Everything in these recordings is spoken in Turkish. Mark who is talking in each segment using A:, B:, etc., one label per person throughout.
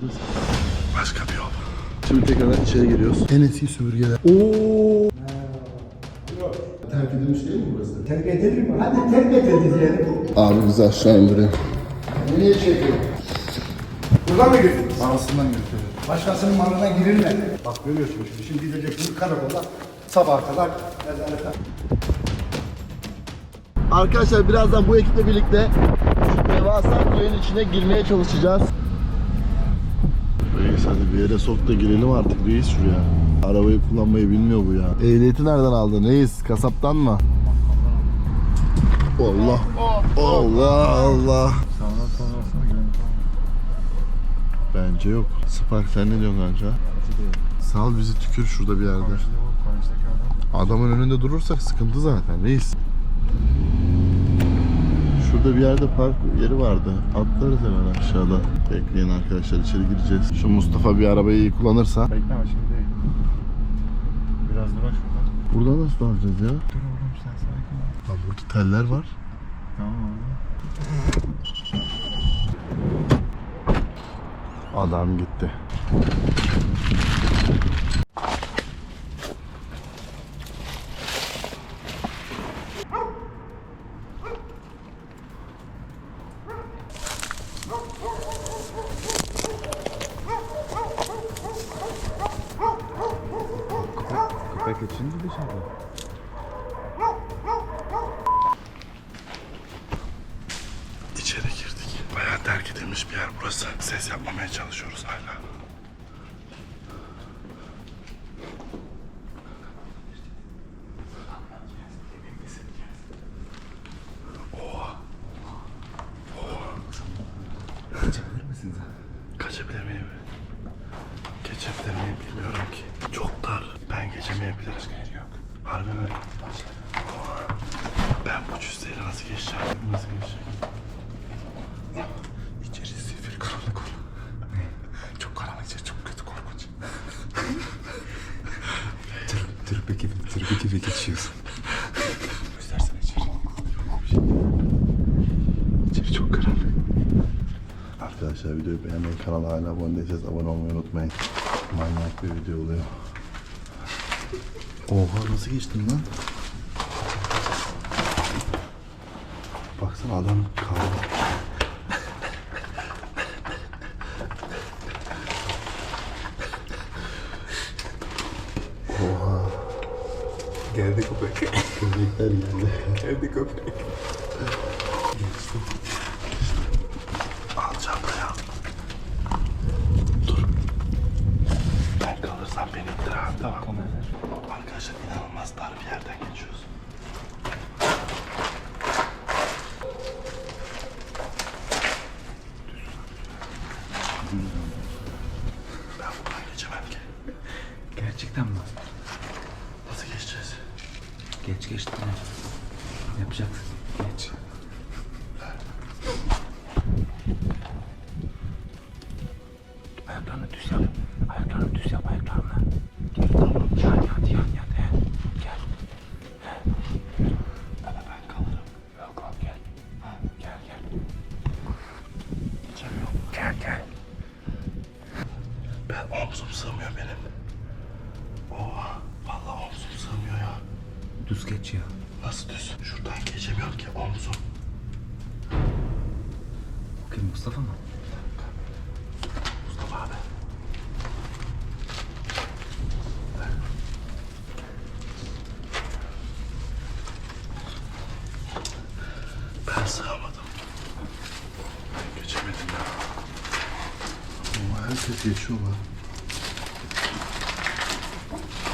A: Şurada başka bir yol. Şimdi tekrardan içeri giriyoruz. En eski süpürgeler. Oo. Terk edilmiş değil mi burası?
B: Terk edilir mi? Hadi terk edildi diyelim.
A: Abi bizi aşağı indirin. Nereye çekiyor?
B: Buradan mı girdin?
A: Anasından götürüyor.
B: Başkasının malına girilmedi. Bak görüyorsun şimdi. Şimdi gideceksiniz karakolda. Sabaha kadar nezarete.
A: Arkadaşlar birazdan bu ekiple birlikte devasa kulenin içine girmeye çalışacağız. Bir yere sok da girelim artık reis şuraya. Arabayı kullanmayı bilmiyor bu ya. Ehliyeti nereden aldın reis? Kasaptan mı? Allah. Allah Allah. Bence yok. Spark sen ne diyorsun kanka? Sal bizi tükür şurada bir yerde. Adamın önünde durursak sıkıntı zaten reis. Şurada bir yerde park yeri vardı. Atlarız hemen aşağıda. Bekleyin arkadaşlar içeri gireceğiz. Şu Mustafa bir arabayı iyi kullanırsa.
C: Bekleme şimdi değil. Biraz duraş şuradan.
A: Buradan nasıl alacağız ya?
C: Dur oğlum sen sakin ol.
A: Ha burada teller var.
C: Tamam oğlum.
A: Adam gitti.
C: İçin mi dışarıda?
A: İçeri girdik. Bayağı terk edilmiş bir yer burası. Ses yapmamaya çalışıyoruz hala. Oha. Oha.
C: Kaçabilir misin sen?
A: Kaçabilir miyim? Geçebilir miyim bilmiyorum ki. Çok dar. Ben geçemeyebilirim. Başka yer yok. Harbi mi? Oha. Ben bu cüzdeyle nasıl geçeceğim? Nasıl geçeceğim?
C: İçerisi sifir karanlık olur. çok karanlık içeri çok kötü korkunç. tır, tır gibi, tır gibi geçiyorsun. Göstersene içeri. İçeri çok karanlık.
A: Arkadaşlar videoyu beğenmeyi, kanala hala abone değilseniz abone olmayı unutmayın. Manyak bir video oluyor. Oha nasıl geçtin lan? Baksana adam kaldı. Oha
C: Geldi köpek.
A: köpekler geldi.
C: Geldi köpek.
A: Omzum sığmıyor benim. Oha. Vallahi omzum sığmıyor ya.
D: Düz geç ya.
A: Nasıl düz? Şuradan geçemiyorum ki omzum.
D: Kim Mustafa mı?
A: Mustafa abi. Ben sığamadım. Ben geçemedim ya. Ama herkes geçiyor lan.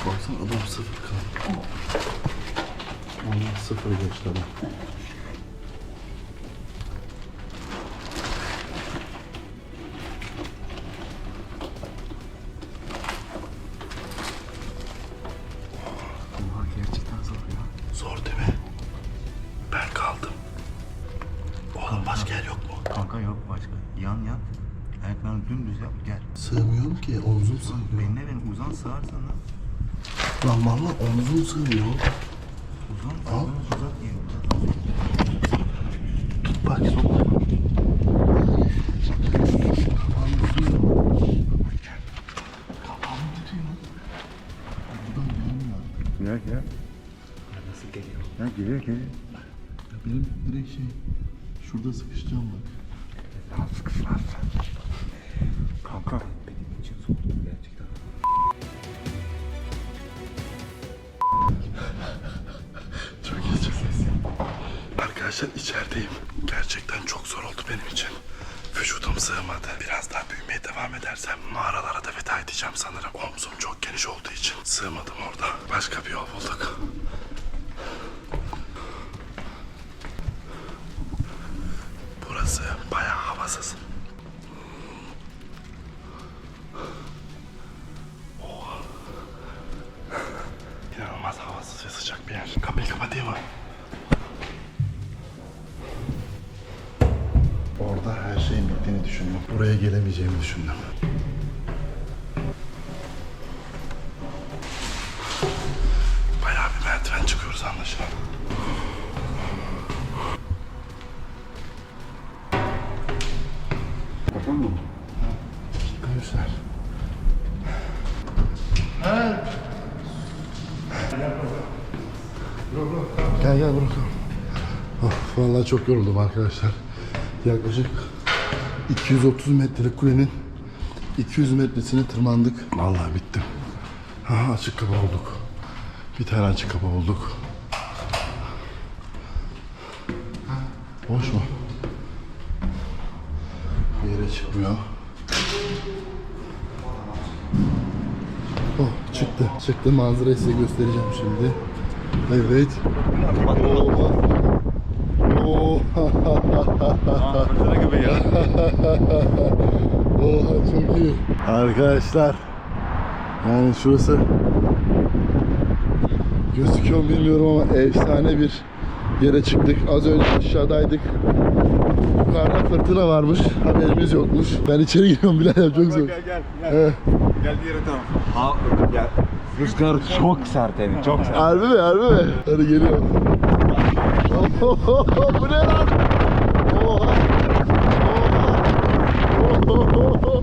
A: Baksana adam sıfır kaldı.
D: Oha gerçekten zor ya.
A: Zor değil mi? Ben kaldım. Oğlum başka yer yok mu?
D: Kanka yok başka. Yan yan. Ayaklarını dümdüz yap gel.
A: Sığmıyorum ki omzum sığmıyor.
D: Beline verin uzan sığar sana.
A: Lan valla omzum sığmıyor. Şurada sıkışacağım bak.
C: Kanka benim için soğudu gerçekten.
A: Çok iyi çok iyi. Arkadaşlar içerideyim. Gerçekten çok zor oldu benim için. Vücudum sığmadı. Biraz daha büyümeye devam edersem mağaralara da veda edeceğim sanırım. Omzum çok geniş olduğu için sığmadım orada. Başka bir yol bulduk. Bittiğini düşündüm. Buraya gelemeyeceğimi düşündüm. Bayağı bir merdiven çıkıyoruz anlaşılan.
C: Kapan mı?
A: Arkadaşlar. Gel gel bırakalım. Of, vallahi çok yoruldum arkadaşlar. Yaklaşık 230 metrelik kulenin 200 metresine tırmandık. Vallahi bittim. Ha, açık kapı olduk. Bir tane açık kapı bulduk. Boş mu? Bir yere çıkmıyor. Oh çıktı. Çıktı manzarayı size göstereceğim şimdi. Evet.
C: Fırtına gibi ya.
A: Oha çok iyi. Arkadaşlar. Yani şurası gözüküyor mu bilmiyorum ama efsane bir yere çıktık. Az önce aşağıdaydık. Yukarıda fırtına varmış. Haberimiz yokmuş. Ben içeri giriyorum birader çok zor.
C: Gel gel gel.
A: Evet.
C: Gel diğer taraf. Ha gel. Rüzgar çok sert yani çok sert.
A: Harbi mi? Harbi mi? Hadi geliyor. Bu ne lan? Oha. Oha.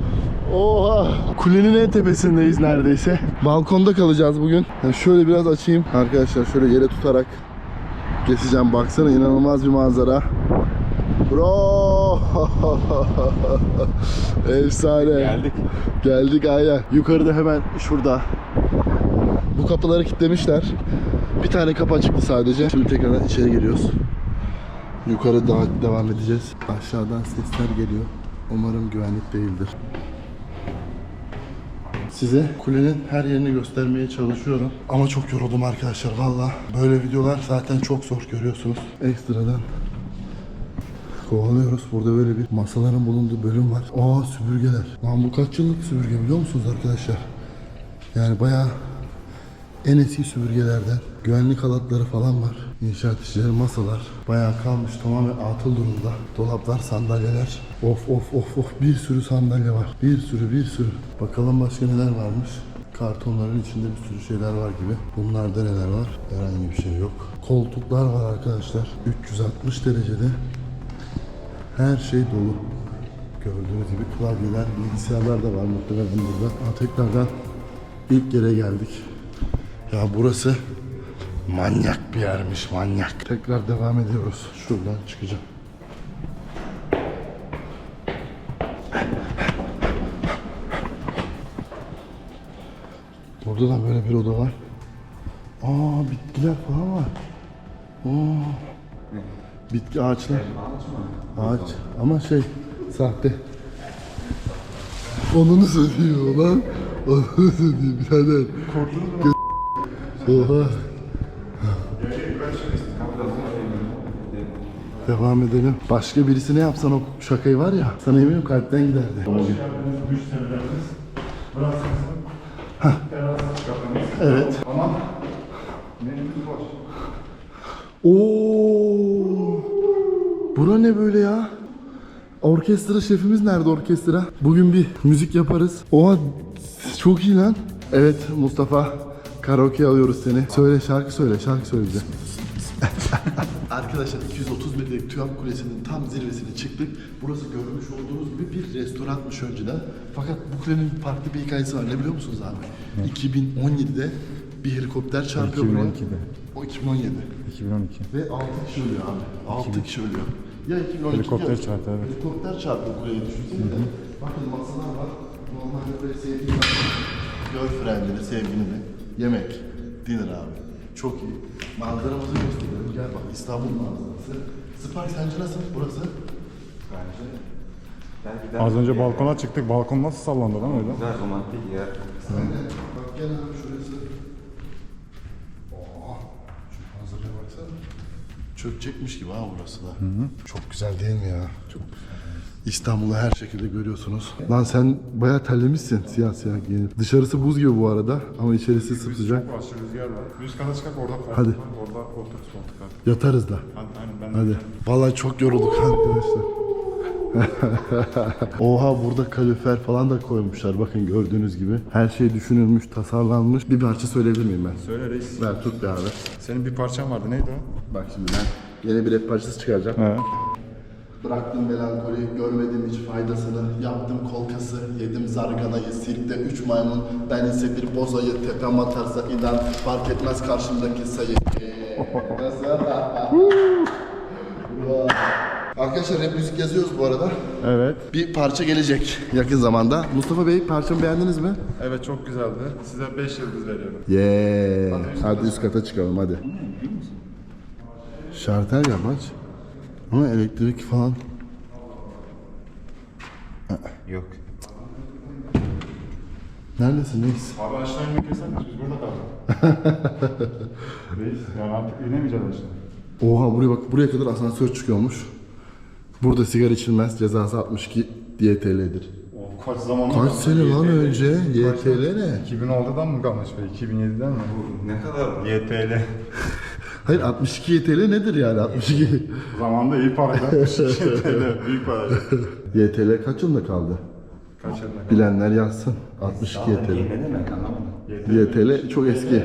A: Oha. Kulenin en tepesindeyiz neredeyse. Balkonda kalacağız bugün. Yani şöyle biraz açayım. Arkadaşlar şöyle yere tutarak geçeceğim. Baksana inanılmaz bir manzara. Bro. Efsane.
C: Geldik.
A: Geldik aynen. Yukarıda hemen şurada. Bu kapıları kilitlemişler. Bir tane kapı açıktı sadece. Şimdi tekrardan içeri giriyoruz. Yukarı daha devam edeceğiz. Aşağıdan sesler geliyor. Umarım güvenlik değildir. Size kulenin her yerini göstermeye çalışıyorum. Ama çok yoruldum arkadaşlar valla. Böyle videolar zaten çok zor görüyorsunuz. Ekstradan kovalıyoruz. Burada böyle bir masaların bulunduğu bölüm var. Aa süpürgeler. Lan bu kaç yıllık süpürge biliyor musunuz arkadaşlar? Yani bayağı en eski süpürgelerden. Güvenlik halatları falan var. İnşaat işleri, masalar. Bayağı kalmış tamamen atıl durumda. Dolaplar, sandalyeler. Of of of of bir sürü sandalye var. Bir sürü bir sürü. Bakalım başka neler varmış. Kartonların içinde bir sürü şeyler var gibi. Bunlarda neler var? Herhangi bir şey yok. Koltuklar var arkadaşlar. 360 derecede her şey dolu. Gördüğünüz gibi klavyeler, bilgisayarlar da var muhtemelen burada. Aa, tekrardan ilk yere geldik. Ya burası manyak bir yermiş, manyak. Tekrar devam ediyoruz. Şuradan çıkacağım. Burada da böyle bir oda var. Aa bitkiler falan var. Oo. Bitki ağaçlar. Ağaç ama şey sahte. Onu nasıl ödüyor lan? Onu nasıl ödüyor birader? Oha. Devam edelim. Başka birisi ne yapsan o şakayı var ya sana eminim kalpten giderdi. Hah. Evet. Oo! Bura ne böyle ya? Orkestra şefimiz nerede orkestra? Bugün bir müzik yaparız. Oha çok iyi lan. Evet Mustafa karaoke alıyoruz seni. Söyle şarkı söyle şarkı söyle bize. Arkadaşlar 230 metrelik TÜYAP Kulesi'nin tam zirvesine çıktık. Burası görmüş olduğunuz gibi bir restoranmış önceden. Fakat bu kulenin farklı bir hikayesi var. Ne biliyor musunuz abi? 2017'de bir helikopter çarpıyor buraya.
C: 2012'de.
A: O 2017.
C: 2012.
A: Ve 6 kişi ölüyor abi. 6 kişi ölüyor. Ya 2012
C: Helikopter
A: ya-
C: çarptı, evet.
A: Helikopter çarpıyor buraya düşünsene de. Bakın masalar var. Normalde böyle sevgili Girlfriend'ini, sevgilini. Yemek. Dinner abi. Çok iyi. Manzaramızı gösteriyorum. Gel bak İstanbul manzarası. Spark sence nasıl burası?
C: Az önce balkona çıktık. Balkon nasıl sallandı lan öyle?
D: Güzel romantik ya.
A: Aynen. Bak gel abi şurası. Oo, şu manzaraya baksana. Çökecekmiş gibi ha burası da. Çok güzel değil mi ya? Çok güzel. İstanbul'u her şekilde görüyorsunuz. Lan sen bayağı terlemişsin siyah siyah giyinip. Dışarısı buz gibi bu arada ama içerisi sıcak.
C: Aşırı rüzgar var. Üst kata çıkak orada koltuk
A: Hadi.
C: var. Orada koltuk koltuk var.
A: Yatarız da.
C: Hadi aynen ben.
A: Hadi. Vallahi çok yorulduk arkadaşlar. Oha burada kalorifer falan da koymuşlar. Bakın gördüğünüz gibi. Her şey düşünülmüş, tasarlanmış. Bir parça söyleyebilir miyim ben?
C: Söyle reis.
A: Ver tut bir abi.
C: Senin bir parçan vardı neydi o?
A: Bak şimdi ben yeni bir rap parçası çıkaracağım.
C: He.
A: Bıraktım melankoli, görmedim hiç faydasını. Yaptım kolkası, yedim zarganayı, sirkte üç maymun. Ben ise bir bozayı, tepem atarsa inan. Fark etmez karşımdaki sayı. Nasıl? Arkadaşlar rap müzik yazıyoruz bu arada.
C: Evet.
A: Bir parça gelecek yakın zamanda. Mustafa Bey parçamı beğendiniz mi?
C: Evet çok güzeldi. Size 5 yıldız veriyorum.
A: Yeah. Hadi üst kata çıkalım hadi. Şartel yamaç. Ama elektrik falan.
D: Yok.
A: Neredesin reis?
C: Abi aşağı inmek yasak biz burada kaldık. reis yani artık inemeyeceğiz aşağı.
A: Oha buraya bak buraya kadar asansör çıkıyormuş. Burada sigara içilmez cezası 62 YTL'dir.
C: O kaç zaman
A: Kaç sene lan önce? YTL ne?
C: 2006'dan mı kalmış be? 2007'den mi?
D: Ne kadar?
C: YTL.
A: Hayır 62 YTL nedir yani 62?
C: Zamanında iyi para. 62 YTL. Büyük para.
A: YTL kaç yılında kaldı?
C: Kaç yılında?
A: Bilenler yazsın. 62 YTL.
D: Ne demek anlamadım.
A: YTL çok eski.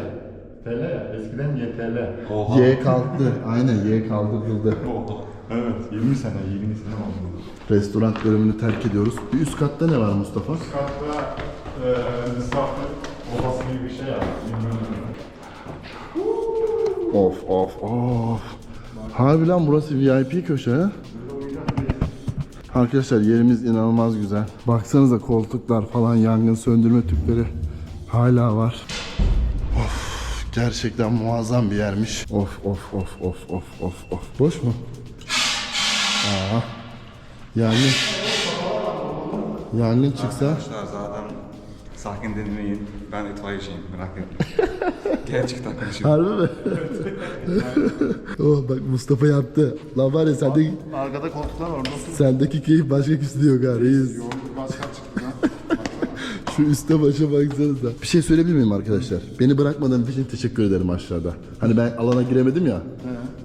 C: TL. Eskiden YTL.
D: Oha.
A: Y kalktı. Aynen Y kaldırıldı.
C: Evet. 20 sene, 20 sene oldu.
A: Restoran bölümünü terk ediyoruz. Bir üst katta ne var Mustafa?
C: Katta eee misafir
A: Of of of. Harbi lan burası VIP köşe ha? Arkadaşlar yerimiz inanılmaz güzel. Baksanıza koltuklar falan yangın söndürme tüpleri hala var. Of gerçekten muazzam bir yermiş. Of of of of of of of. Boş mu? Aa. Yangın. Yangın çıksa
D: sakin dinleyin. Ben itfaiyeciyim merak etmeyin. Gerçekten konuşuyorum.
A: Harbi mi? oh bak Mustafa yaptı. Lan var ya sende,
C: Arkada koltuklar var.
A: Sendeki keyif başka kimsede yok ha reis.
C: Lan.
A: Şu üste başa baksanıza. Bir şey söyleyebilir miyim arkadaşlar? Beni bırakmadığınız için teşekkür ederim aşağıda. Hani ben alana giremedim ya.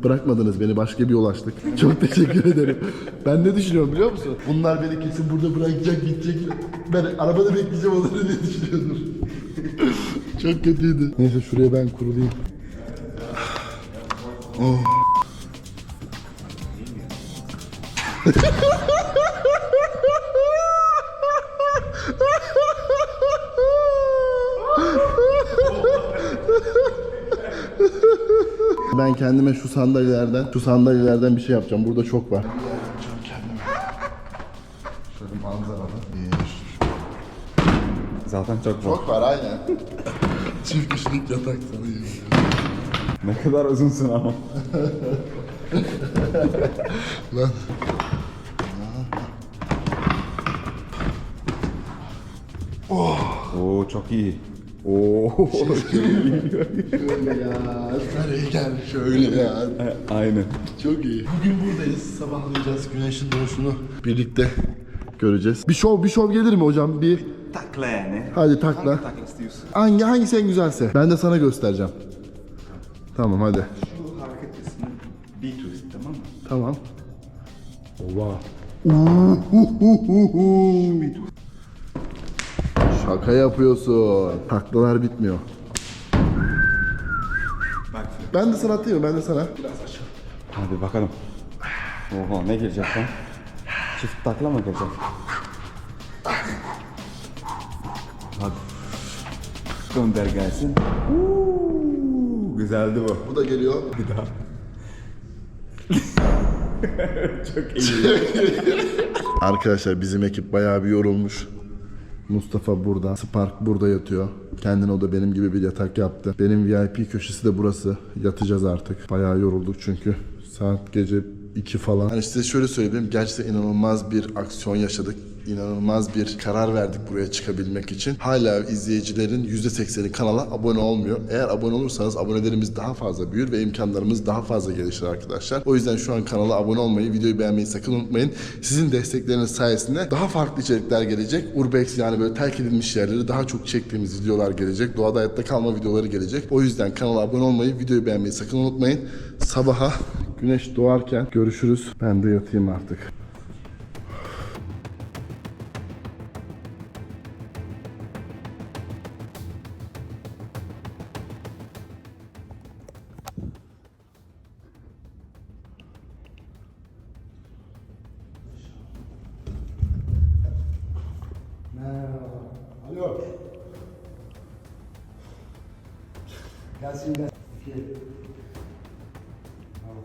A: Bırakmadınız beni başka bir yol açtık. Çok teşekkür ederim. Ben ne düşünüyorum biliyor musun? Bunlar beni kesin burada bırakacak gidecek. Ben arabada bekleyeceğim onları diye düşünüyordum. Çok kötüydü. Neyse şuraya ben kurulayım. Oh. Ben kendime şu sandalyelerden, şu sandalyelerden bir şey yapacağım. Burada çok var. Şöyle manzaralı. Bir.
D: Zaten çok var.
A: Çok var aynen. Çift kişilik yatak sana yemin
C: Ne kadar uzunsun ama.
A: Lan.
D: Oo çok iyi.
C: Oo.
A: Şöyle ya. Sarıya gel şöyle ya.
C: Aynen.
A: Çok iyi. Bugün buradayız. Sabahlayacağız. Güneşin doğuşunu birlikte göreceğiz. Bir şov, bir şov gelir mi hocam? Bir
D: Takla yani.
A: hadi takla.
D: Hangi takla istiyorsun?
A: Hangi hangisi en güzelse. Ben de sana göstereceğim. Tamam hadi.
D: Şu hareket ismi bir twist tamam mı?
A: Tamam. Oha. Şaka yapıyorsun. Taklalar bitmiyor.
D: Bak
A: Ben de sana atayım ben de sana.
D: Hadi bakalım. Oha ne gelecek lan? Çift takla mı gelecek? Hadi.
E: gönder gelsin. Uuu, güzeldi bu.
A: Bu da geliyor.
E: Bir daha. Çok iyi.
A: Arkadaşlar bizim ekip bayağı bir yorulmuş. Mustafa burada, Spark burada yatıyor. Kendine o da benim gibi bir yatak yaptı. Benim VIP köşesi de burası. Yatacağız artık. Bayağı yorulduk çünkü. Saat gece 2 falan. Hani size şöyle söyleyeyim. Gerçekten inanılmaz bir aksiyon yaşadık. İnanılmaz bir karar verdik buraya çıkabilmek için. Hala izleyicilerin %80'i kanala abone olmuyor. Eğer abone olursanız abonelerimiz daha fazla büyür ve imkanlarımız daha fazla gelişir arkadaşlar. O yüzden şu an kanala abone olmayı, videoyu beğenmeyi sakın unutmayın. Sizin destekleriniz sayesinde daha farklı içerikler gelecek. Urbex yani böyle terk edilmiş yerleri daha çok çektiğimiz videolar gelecek. Doğada hayatta kalma videoları gelecek. O yüzden kanala abone olmayı, videoyu beğenmeyi sakın unutmayın. Sabaha güneş doğarken görüşürüz. Ben de yatayım artık.
B: Gelsin gel. İki. Tamam.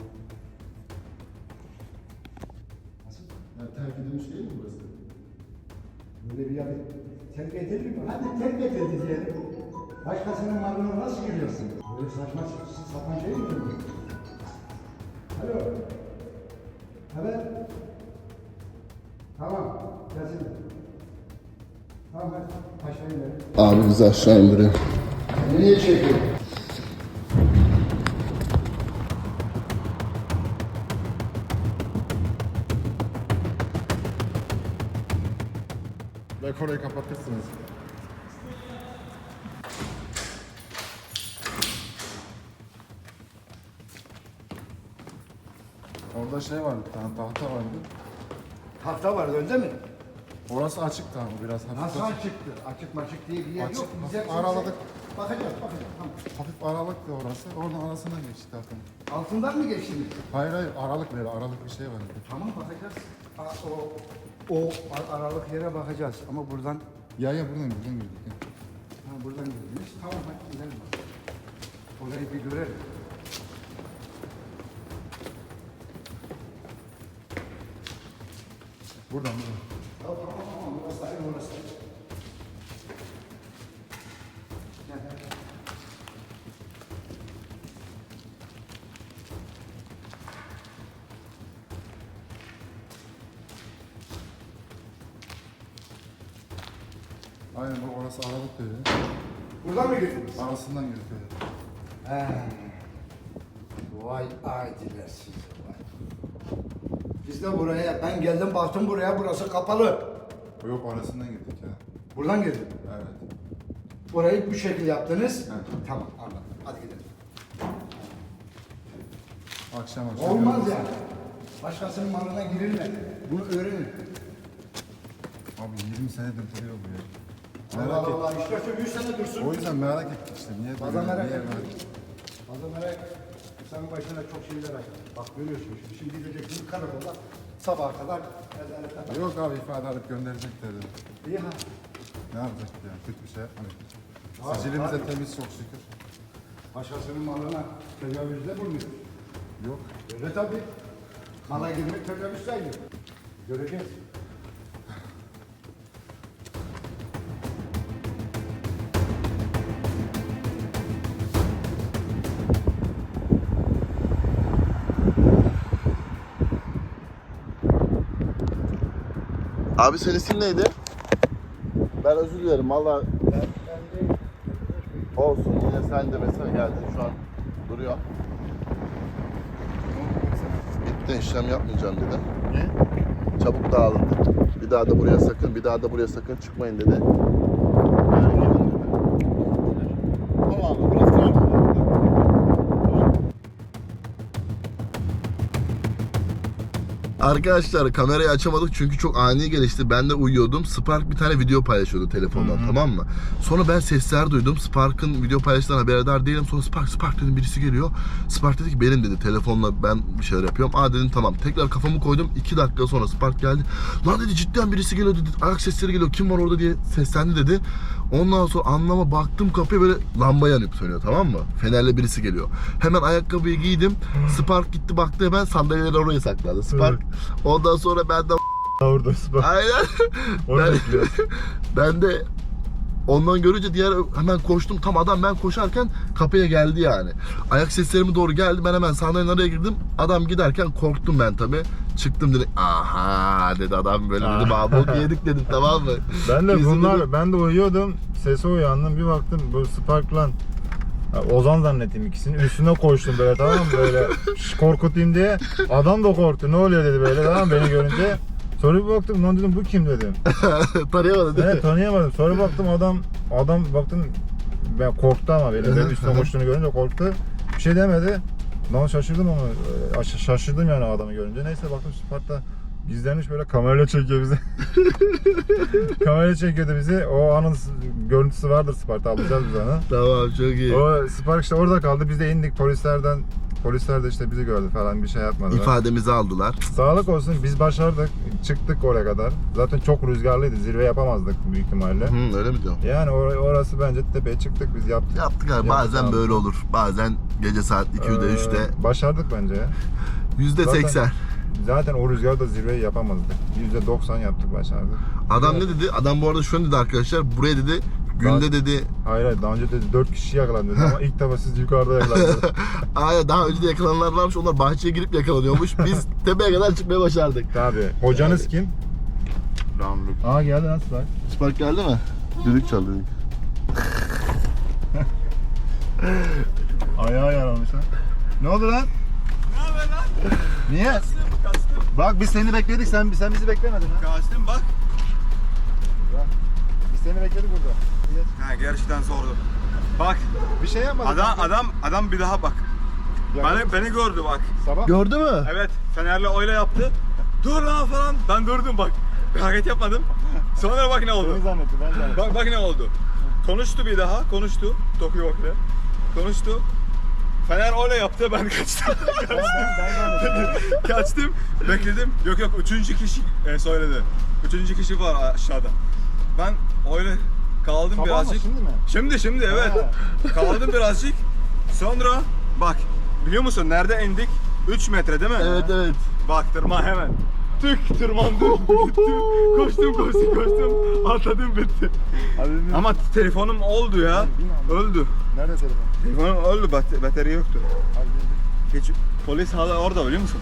B: Nasıl?
A: terk edilmiş değil mi burası?
B: Böyle bir yer terk edilir mi? Hadi terk edildi diyelim. Başkasının malına nasıl giriyorsun? Böyle saçma sapan şey mi? Alo. Evet. Tamam. Gelsin. Tamam. Aşağı inelim.
A: Abi bizi aşağı indiriyor.
B: Niye çekiyor?
C: Orayı kapatırsınız. Orada şey vardı, bir tane tahta vardı.
B: Tahta var önde mi?
C: Orası açıktı ama biraz hafif
B: Nasıl
C: açık.
B: açıktı? Açık maçık diye bir yer
C: Açık,
B: yok.
C: hafif
B: Güzel
C: araladık.
B: Bakacağız, bakacağız. Tamam.
C: Hafif aralıktı orası. Oradan arasından geçti tahtanın.
B: Altından mı geçtiniz?
C: Hayır hayır aralık böyle aralık bir şey vardı.
B: Tamam bakacağız. Aa, o o ar- aralık yere bakacağız ama buradan
C: Ya ya buradan buradan girdik ya.
B: ha, buradan gidiyoruz. Tamam hadi gidelim. Orayı bir görelim.
C: Buradan buradan.
B: Tamam tamam tamam. Burası aynı orası.
C: Aynen o orası aralık dedi.
B: Buradan mı girdiniz?
C: Arasından girdik dedi.
B: He. Vay aidiler sizi vay. Biz de buraya, ben geldim baktım buraya, burası kapalı.
C: Yok arasından girdik ya.
B: Buradan girdim.
C: Evet.
B: Burayı bu şekil yaptınız.
C: Evet.
B: Tamam anladım. Hadi gidelim.
C: Akşam akşam.
B: Olmaz yani. Başkasının malına girilmedi. Bunu öğrenin.
C: Abi 20 senedir duruyor bu ya. Merak ettim.
B: Allah. İşte 100 sene dursun.
C: O yüzden merak ettik işte. Niye duruyor,
B: merak
C: niye
B: ettim.
C: böyle?
B: Fazla merak İnsanın başına çok şeyler açar. Bak görüyorsun şimdi. Şimdi gideceksin karakola. Sabaha kadar ezalete
C: Yok abi ifade alıp gönderecekler dedi.
B: İyi ha.
C: Ne yapacak ya? Kötü bir şey yapmadık.
B: Abi,
C: Sicilimiz de
B: abi.
C: temiz çok şükür.
B: Başkasının malına tecavüzde bulunuyor.
C: Yok.
B: Öyle tabii. Mala girmek tecavüz sayılır. Göreceğiz.
A: Abi senin isim neydi? Ben özür dilerim valla. Olsun yine sen de mesela geldin şu an duruyor. Bitti işlem yapmayacağım dedi.
C: Niye?
A: Çabuk dağılın dedi. Bir daha da buraya sakın, bir daha da buraya sakın çıkmayın dedi. Yani gidin dedi.
C: Tamam abi
A: Arkadaşlar kamerayı açamadık çünkü çok ani gelişti. Ben de uyuyordum. Spark bir tane video paylaşıyordu telefondan tamam mı? Sonra ben sesler duydum. Spark'ın video paylaştığından haberdar değilim. Sonra Spark Spark dedim birisi geliyor. Spark dedi ki benim dedi telefonla ben bir şeyler yapıyorum. Aa dedim tamam. Tekrar kafamı koydum. 2 dakika sonra Spark geldi. Lan dedi cidden birisi geliyor dedi. Ayak sesleri geliyor. Kim var orada diye seslendi dedi. Ondan sonra anlama baktım kapıya böyle lamba yanıp sönüyor tamam mı? Fenerle birisi geliyor. Hemen ayakkabıyı giydim. Spark gitti baktı hemen sandalyeleri oraya sakladı. Spark ondan sonra ben de
C: Orada süper.
A: aynen
C: Orada
A: ben, ben de ondan görünce diğer hemen koştum. Tam adam ben koşarken kapıya geldi yani. Ayak seslerime doğru geldi. Ben hemen sandalyenin araya girdim. Adam giderken korktum ben tabi. Çıktım dedim. Aha dedi adam böyle dedi. Mahmut yedik dedim tamam mı?
C: Ben de
A: Kesin
C: bunlar,
A: dedim.
C: ben de uyuyordum. Sese uyandım. Bir baktım bu Spark'lan Ha, Ozan zannettim ikisini. Üstüne koştum böyle tamam mı? Böyle şş, korkutayım diye. Adam da korktu. Ne oluyor dedi böyle tamam mı? beni görünce. Sonra bir baktım lan dedim bu kim dedim.
A: Tanıyamadı değil mi?
C: Evet tanıyamadım. Sonra baktım adam adam baktım ben korktu ama benim, benim üstüne koştuğunu görünce korktu. Bir şey demedi. Ben şaşırdım ama e, şaş- şaşırdım yani adamı görünce. Neyse baktım Spark'ta gizlenmiş böyle kamerayla çekiyor bizi. kamerayla çekiyordu bizi. O anın görüntüsü vardır Spark'ta alacağız biz onu.
A: Tamam çok iyi.
C: O Spark işte orada kaldı. Biz de indik polislerden. Polisler de işte bizi gördü falan bir şey yapmadılar.
A: İfademizi aldılar.
C: Sağlık olsun biz başardık. Çıktık oraya kadar. Zaten çok rüzgarlıydı. Zirve yapamazdık büyük ihtimalle.
A: Hı, öyle mi diyorsun?
C: Yani or- orası bence tepeye çıktık biz yaptık.
A: Yaptık abi.
C: Yaptık
A: Bazen
C: abi.
A: böyle olur. Bazen gece saat 2'de
C: Ee,
A: 3'te
C: Başardık bence ya.
A: yüzde
C: zaten-
A: 80.
C: Zaten o rüzgarda zirveyi yapamazdık. %90 yaptık başardık.
A: Adam ne dedi? Adam bu arada şunu dedi arkadaşlar. Buraya dedi günde dedi
C: Hayır hayır daha önce dedi 4 kişi yakalandı dedi ama ilk defa siz yukarıda yakalandınız.
A: Aa daha önce de yakalananlar varmış. Onlar bahçeye girip yakalanıyormuş. Biz tepeye kadar çıkmaya başardık.
C: Tabii. Hocanız kim? Ramluk. Aa geldi nasıl lan?
A: Spark geldi mi? Düdük çal düdük.
C: Ayağı yaramış ha. Ne oldu lan? Ne haber lan? Niye? Bak biz seni bekledik sen sen bizi beklemedin ha.
F: Kaçtım bak.
C: Biz seni bekledik burada.
F: Ha gerçekten zordu. Bak
C: Bir şey yapmadık.
F: adam adam adam bir daha bak.
C: Ya,
F: Beni beni gördü bak.
C: Sabah
A: Gördü mü?
F: Evet Fener'le öyle yaptı. Dur lan falan. Ben durdum bak. Bir hareket yapmadım. Sonra bak ne oldu.
C: seni zannetti ben zannettim.
F: Bak bak ne oldu. Konuştu bir daha. Konuştu. Tokyo Bakır'la. Konuştu. Fener öyle yaptı ben kaçtım.
C: ben, ben
F: kaçtım. Bekledim. Yok yok üçüncü kişi e, söyledi. Üçüncü kişi var aşağıda. Ben öyle kaldım
C: Sabah mı
F: birazcık.
C: şimdi mi?
F: Şimdi şimdi evet. Kaldım birazcık. Sonra bak biliyor musun nerede indik? 3 metre değil mi?
A: Evet evet.
F: Bak tırman hemen. Tık tırmandım. Gittim. Koştum koştum koştum. Atladım bitti.
C: Abi,
F: Ama telefonum oldu ya. Öldü.
C: Nerede telefon?
F: Telefonum öldü. Bat batarya yoktu.
C: Abi,
F: Hiç polis hala orada biliyor musun?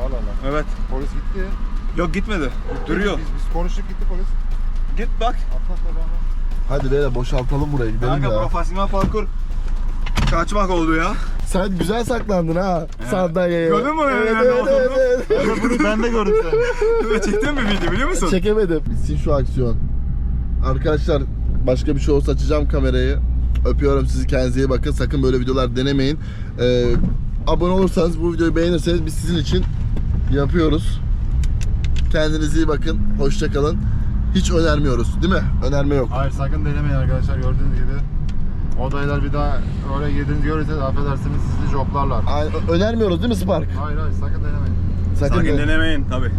C: Allah Allah.
F: Evet.
C: Polis gitti.
F: Yok gitmedi. Duruyor.
C: Biz, biz konuştuk gitti polis.
F: Git bak.
A: Hadi beyler boşaltalım burayı gidelim
F: Kanka
A: ya.
F: profesyonel parkur kaçmak oldu ya.
A: Sen güzel saklandın ha sandalyeye.
F: Gördün mü?
A: Evet evet evet. evet.
C: De bunu ben de gördüm seni.
F: Çektin mi video biliyor musun?
A: Çekemedim. Bitsin şu aksiyon. Arkadaşlar başka bir şey olsa açacağım kamerayı. Öpüyorum sizi kendinize iyi bakın. Sakın böyle videolar denemeyin. Ee, abone olursanız bu videoyu beğenirseniz biz sizin için yapıyoruz. Kendinize iyi bakın. Hoşça kalın. Hiç önermiyoruz değil mi? Önerme yok.
C: Hayır sakın denemeyin arkadaşlar gördüğünüz gibi. Odaylar bir daha oraya girdiğinizi görürseniz affedersiniz sizi joplarlar.
A: Ay- önermiyoruz değil mi Spark?
C: Hayır hayır sakın denemeyin.
A: Sakın,
F: Sakın
A: de-
F: denemeyin tabi.